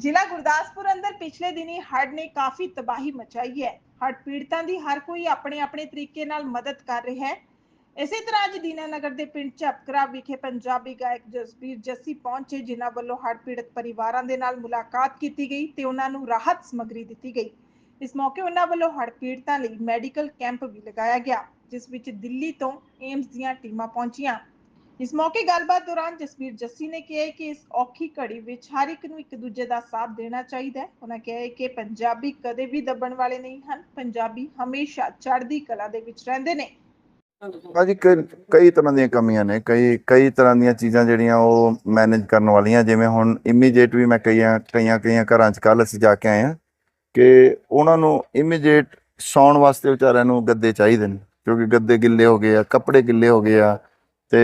ਜ਼ਿਲ੍ਹਾ ਗੁਰਦਾਸਪੁਰ ਅੰਦਰ ਪਿਛਲੇ ਦਿਨੀ ਹੜ੍ਹ ਨੇ ਕਾਫੀ ਤਬਾਹੀ ਮਚਾਈ ਹੈ। ਹੜ੍ਹ ਪੀੜਤਾਂ ਦੀ ਹਰ ਕੋਈ ਆਪਣੇ ਆਪਣੇ ਤਰੀਕੇ ਨਾਲ ਮਦਦ ਕਰ ਰਿਹਾ ਹੈ। ਇਸੇ ਤਰ੍ਹਾਂ ਅੱਜ ਦੀਨਾਨਗਰ ਦੇ ਪਿੰਡ ਝਪਕਰਾ ਵਿਖੇ ਪੰਜਾਬੀ ਗਾਇਕ ਜਸਬੀਰ ਜੱਸੀ ਪਹੁੰਚੇ, ਜਿਨ੍ਹਾਂ ਵੱਲੋਂ ਹੜ੍ਹ ਪੀੜਤ ਪਰਿਵਾਰਾਂ ਦੇ ਨਾਲ ਮੁਲਾਕਾਤ ਕੀਤੀ ਗਈ ਤੇ ਉਹਨਾਂ ਨੂੰ ਰਾਹਤ ਸਮੱਗਰੀ ਦਿੱਤੀ ਗਈ। ਇਸ ਮੌਕੇ ਉਹਨਾਂ ਵੱਲੋਂ ਹੜ੍ਹ ਪੀੜਤਾਂ ਲਈ ਮੈਡੀਕਲ ਕੈਂਪ ਵੀ ਲਗਾਇਆ ਗਿਆ, ਜਿਸ ਵਿੱਚ ਦਿੱਲੀ ਤੋਂ ਏਮਸ ਦੀਆਂ ਟੀਮਾਂ ਪਹੁੰਚੀਆਂ। ਇਸ ਮੌਕੇ ਗੱਲਬਾਤ ਦੌਰਾਨ ਜਸਵੀਰ ਜੱਸੀ ਨੇ ਕਿਹਾ ਕਿ ਇਸ ਔਖੀ ਘੜੀ ਵਿੱਚ ਹਰ ਇੱਕ ਨੂੰ ਇੱਕ ਦੂਜੇ ਦਾ ਸਾਥ ਦੇਣਾ ਚਾਹੀਦਾ ਹੈ। ਉਹਨਾਂ ਕਿਹਾ ਕਿ ਪੰਜਾਬੀ ਕਦੇ ਵੀ ਦੱਬਣ ਵਾਲੇ ਨਹੀਂ ਹਨ। ਪੰਜਾਬੀ ਹਮੇਸ਼ਾ ਚੜ੍ਹਦੀ ਕਲਾ ਦੇ ਵਿੱਚ ਰਹਿੰਦੇ ਨੇ। ਭਾਜੀ, ਕਈ ਕਈ ਤਰ੍ਹਾਂ ਦੀਆਂ ਕਮੀਆਂ ਨੇ। ਕਈ ਕਈ ਤਰ੍ਹਾਂ ਦੀਆਂ ਚੀਜ਼ਾਂ ਜਿਹੜੀਆਂ ਉਹ ਮੈਨੇਜ ਕਰਨ ਵਾਲੀਆਂ, ਜਿਵੇਂ ਹੁਣ ਇਮੀਡੀਏਟ ਵੀ ਮੈਂ ਕਈਆਂ ਕਈਆਂ ਕਈਆਂ ਘਰਾਂ 'ਚ ਕੱਲ ਅਸੀਂ ਜਾ ਕੇ ਆਏ ਆ ਕਿ ਉਹਨਾਂ ਨੂੰ ਇਮੀਡੀਏਟ ਸੌਣ ਵਾਸਤੇ ਵਿਚਾਰਿਆਂ ਨੂੰ ਗੱਦੇ ਚਾਹੀਦੇ ਨੇ। ਕਿਉਂਕਿ ਗੱਦੇ ਗਿੱਲੇ ਹੋ ਗਏ ਆ, ਕੱਪੜੇ ਗਿੱਲੇ ਹੋ ਗਏ ਆ ਤੇ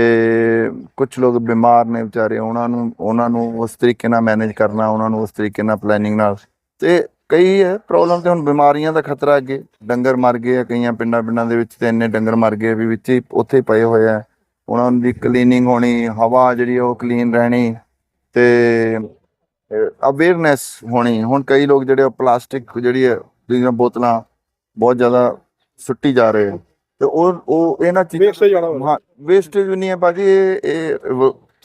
ਕੁਝ ਲੋਕ ਬਿਮਾਰ ਨੇ ਵਿਚਾਰੇ, ਉਹਨਾਂ ਨੂੰ ਉਹਨਾਂ ਨੂੰ ਉਸ ਤਰੀਕੇ ਨਾਲ ਮੈਨੇਜ ਕਰਨਾ, ਉਹਨਾਂ ਨੂੰ ਉਸ ਤਰੀਕੇ ਨਾਲ ਪਲੈਨਿੰਗ ਨਾਲ। ਤੇ ਕਈ ਹੈ ਪ੍ਰੋਬਲਮ ਤੇ ਹੁਣ ਬਿਮਾਰੀਆਂ ਦਾ ਖਤਰਾ ਅੱਗੇ, ਡੰਗਰ ਮਰ ਗਏ ਆ, ਕਈਆਂ ਪਿੰਡਾਂ ਪਿੰਡਾਂ ਦੇ ਵਿੱਚ ਤੇ ਇੰਨੇ ਡੰਗਰ ਮਰ ਗਏ ਵੀ ਵਿੱਚ ਹੀ ਉੱਥੇ ਪਏ ਹੋਏ ਆ। ਉਹਨਾਂ ਦੀ ਕਲੀਨਿੰਗ ਹੋਣੀ, ਹਵਾ ਜਿਹੜੀ ਉਹ ਕਲੀਨ ਰਹਿਣੀ ਤੇ ਅਵੇਅਰਨੈਸ ਹੋਣੀ। ਹੁਣ ਕਈ ਲੋਕ ਜਿਹੜੇ ਪਲਾਸਟਿਕ ਜਿਹੜੀ ਹੈ ਜਿਹੜੀਆਂ ਬੋਤਲਾਂ ਬਹੁਤ ਜ਼ਿਆਦਾ ਸੁੱਟੀ ਜਾ ਰਹੇ ਆ। ਤੇ ਉਹ ਉਹ ਇਹਨਾਂ ਚੀਜ਼ਾਂ ਵੇਸਟੇਜ ਵੀ ਨਹੀਂ ਹੈ ਭਾਜੀ ਇਹ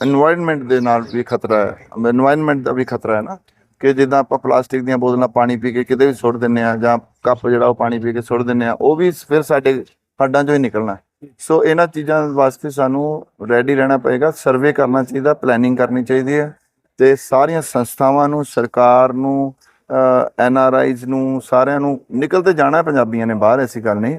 এনवायरमेंट ਦੇ ਨਾਲ ਵੀ ਖਤਰਾ ਹੈ। এনवायरमेंट ਦਾ ਵੀ ਖਤਰਾ ਹੈ ਨਾ ਕਿ ਜਿੱਦਾਂ ਆਪਾਂ ਪਲਾਸਟਿਕ ਦੀਆਂ ਬੋਤਲਾਂ ਪਾਣੀ ਪੀ ਕੇ ਕਿਤੇ ਵੀ ਸੁੱਟ ਦਿੰਨੇ ਆ ਜਾਂ ਕੱਪ ਜਿਹੜਾ ਉਹ ਪਾਣੀ ਪੀ ਕੇ ਸੁੱਟ ਦਿੰਨੇ ਆ ਉਹ ਵੀ ਫਿਰ ਸਾਡੇ ਹੱਡਾਂ ਚੋਂ ਹੀ ਨਿਕਲਣਾ ਸੋ ਇਹਨਾਂ ਚੀਜ਼ਾਂ ਵਾਸਤੇ ਸਾਨੂੰ ਰੈਡੀ ਰਹਿਣਾ ਪਏਗਾ ਸਰਵੇ ਕਰਨਾ ਚਾਹੀਦਾ ਪਲੈਨਿੰਗ ਕਰਨੀ ਚਾਹੀਦੀ ਹੈ ਤੇ ਸਾਰੀਆਂ ਸੰਸਥਾਵਾਂ ਨੂੰ ਸਰਕਾਰ ਨੂੰ ਐਨ ਆਰ ਆਈਜ਼ ਨੂੰ ਸਾਰਿਆਂ ਨੂੰ ਨਿਕਲ ਤੇ ਜਾਣਾ ਪੰਜਾਬੀਆਂ ਨੇ ਬਾਹਰ ਐਸੀ ਗੱਲ ਨਹੀਂ।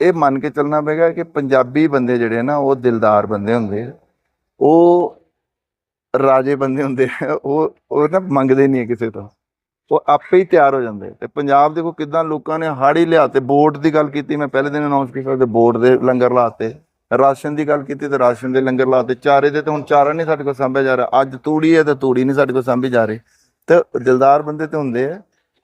ਇਹ ਮੰਨ ਕੇ ਚੱਲਣਾ ਪਏਗਾ ਕਿ ਪੰਜਾਬੀ ਬੰਦੇ ਜਿਹੜੇ ਨਾ, ਉਹ ਦਿਲਦਾਰ ਬੰਦੇ ਹੁੰਦੇ ਆ। ਉਹ ਰਾਜੇ ਬੰਦੇ ਹੁੰਦੇ ਆ। ਉਹ ਉਹ ਨਾ ਮੰਗਦੇ ਨਹੀਂ ਹੈ ਕਿਸੇ ਤੋਂ। ਉਹ ਆਪੇ ਹੀ ਤਿਆਰ ਹੋ ਜਾਂਦੇ ਤੇ ਪੰਜਾਬ ਦੇਖੋ ਕਿਦਾਂ ਲੋਕਾਂ ਨੇ ਹਾੜੀ ਲਿਆ ਤੇ ਬੋਰਡ ਦੀ ਗੱਲ ਕੀਤੀ। ਮੈਂ ਪਹਿਲੇ ਦਿਨ ਅਨਾਉਂਸ ਕੀਤਾ ਤੇ ਬੋਰਡ ਦੇ ਲੰਗਰ ਲਾਤੇ ਰਾਸ਼ਨ ਦੀ ਗੱਲ ਕੀਤੀ ਤੇ ਰਾਸ਼ਨ ਦੇ ਲੰਗਰ ਲਾਤੇ ਚਾਰੇ ਦੇ ਤੇ ਹੁਣ ਚਾਰਾ ਨਹੀਂ ਸਾਡੇ ਕੋਲ ਸਾਂਭਿਆ ਜਾ ਰਿਹਾ। ਅੱਜ ਤੂੜੀ ਹੈ ਤੇ ਤੂੜੀ ਨਹੀਂ ਸਾਡੇ ਕੋਲ ਸਾਂਭੀ ਜਾ ਰਹੀ। ਤੇ ਦਿਲਦਾਰ ਬੰਦੇ ਤੇ ਹੁੰਦੇ ਆ।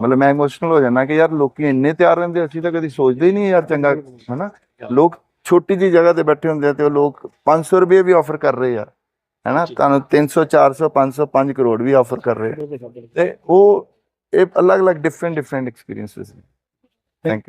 ਮਤਲਬ ਮੈਂ ਇਮੋਸ਼ਨਲ ਹੋ ਜਾਂਦਾ ਕਿ ਯਾਰ ਲੋਕੀ ਇੰਨੇ ਤਿਆਰ ਰਹਿੰਦੇ ਅਸੀਂ ਤਾਂ ਕਦੀ ਸੋਚਦੇ ਹੀ ਨਹੀਂ ਯਾਰ ਚੰਗਾ ਹਨਾ? ਲੋਕ ਛੋਟੀ ਜੀ ਜਗ੍ਹਾ ਤੇ ਬੈਠੇ ਹੁੰਦੇ ਆ ਤੇ ਉਹ ਲੋਕ 500 ਰੁਪਏ ਵੀ ਆਫਰ ਕਰ ਰਹੇ ਆ ਹੈਨਾ? ਤੁਹਾਨੂੰ 300 400 500 5 ਕਰੋੜ ਵੀ ਆਫਰ ਕਰ ਰਹੇ ਤੇ ਉਹ ਇਹ ਅਲੱਗ-ਅਲੱਗ ਡਿਫਰੈਂਟ ਡਿਫਰੈਂਟ ਐਕਸਪੀਰੀਐਂਸਸ ਨੇ।